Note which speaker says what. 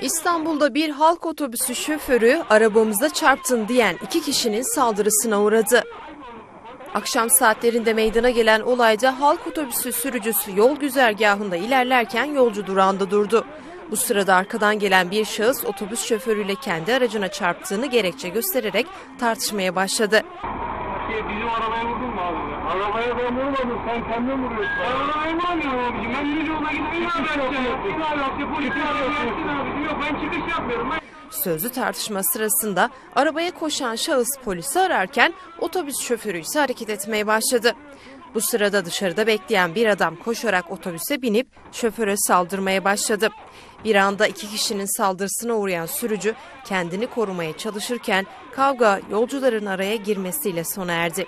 Speaker 1: İstanbul'da bir halk otobüsü şoförü arabamıza çarptın diyen iki kişinin saldırısına uğradı. Akşam saatlerinde meydana gelen olayda halk otobüsü sürücüsü yol güzergahında ilerlerken yolcu durağında durdu. Bu sırada arkadan gelen bir şahıs otobüs şoförüyle kendi aracına çarptığını gerekçe göstererek tartışmaya başladı.
Speaker 2: Şey, bizim arabaya vurdun mu abi? Arabaya ben vurmadım. Sen kendin vuruyorsun. Ben arabaya vurmuyorum abicim. Ben düz yolda gidip in abi yapacağım. İn abi yapacağım. Polis arabaya abicim. Yok ben çıkış yapmıyorum. Ben
Speaker 1: Sözlü tartışma sırasında arabaya koşan şahıs polisi ararken otobüs şoförü ise hareket etmeye başladı. Bu sırada dışarıda bekleyen bir adam koşarak otobüse binip şoföre saldırmaya başladı. Bir anda iki kişinin saldırısına uğrayan sürücü kendini korumaya çalışırken kavga yolcuların araya girmesiyle sona erdi.